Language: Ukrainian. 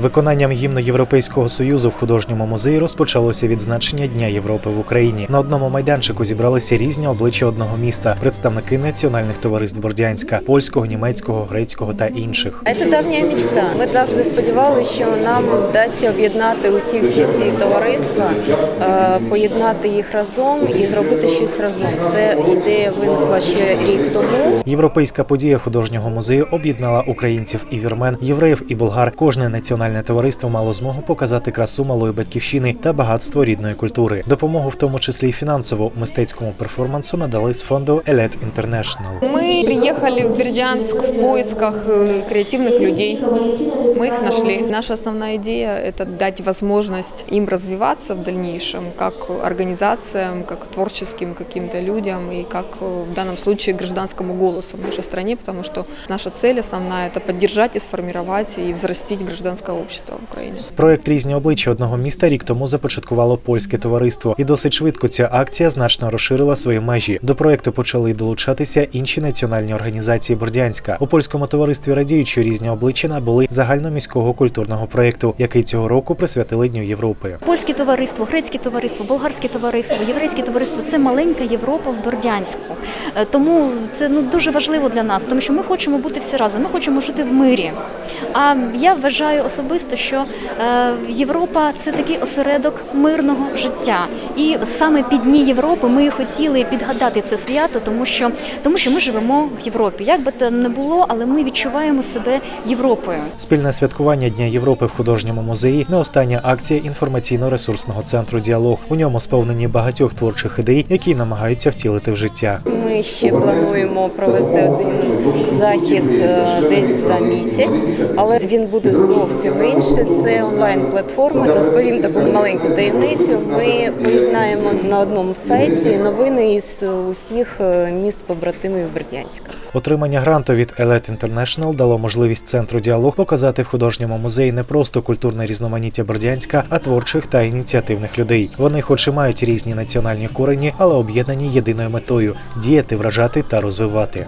Виконанням гімну Європейського союзу в художньому музеї розпочалося відзначення Дня Європи в Україні. На одному майданчику зібралися різні обличчя одного міста, представники національних товариств Бордянська, польського, німецького, грецького та інших. Це давня мечта. Ми завжди сподівалися, що нам вдасться об'єднати усі всі всі товариства, е, поєднати їх разом і зробити щось разом. Це ідея виникла ще рік тому. Європейська подія художнього музею об'єднала українців і вірмен, євреїв і болгар. Кожне національне товариство мало змогу показати красу малої батьківщини та багатство рідної культури. Допомогу, в тому числі й фінансову, мистецькому перформансу надали з фонду Елет International. Мы приехали в Бердянск в поисках э, креативных людей. Мы их нашли. Наша основная идея – это дать возможность им развиваться в дальнейшем, как организациям, как творческим каким-то людям и как э, в данном случае гражданскому голосу в нашей стране, потому что наша цель основная – это поддержать и сформировать и взрастить общество в Украине. Проект різні обличчя одного міста рік тому започаткувало польське товариство, і досить швидко ця акція значно розширила свої межі. До проекту почали долучатися інші національні організації Бордянська. У польському товаристві радіють, що різні обличчя набули загальноміського культурного проекту, який цього року присвятили Дню Європи. Польське товариство, грецьке товариство, болгарське товариство, єврейське товариство це маленька Європа в Бердянську. Е, Тому це ну дуже важливо для нас, тому що ми хочемо бути всі разом. Ми хочемо жити в мирі. А я вважаю особисто, що е, Європа це такий осередок мирного життя. І саме під дні Європи ми хотіли підгадати це свято, тому що тому що ми живемо в Європі. Як би то не було, але ми відчуваємо себе Європою. Спільне святкування Дня Європи в художньому музеї не остання акція інформаційно-ресурсного центру Діалог. У ньому сповнені багатьох творчих ідей, які намагаються втілити в життя. Ми ще плануємо провести один захід е, десь за місяць, але він буде зовсім інший. Це онлайн-платформа. Розповім таку маленьку таємницю. Ми поєднаємо на одному сайті новини із усіх е, міст побратимів Бердянська. Отримання гранту від Елет International дало можливість центру діалог показати в художньому музеї не просто культурне різноманіття Бердянська, а творчих та ініціативних людей. Вони, хоч і мають різні національні корені, але об'єднані єдиною метою діяти, вражати та розвивати.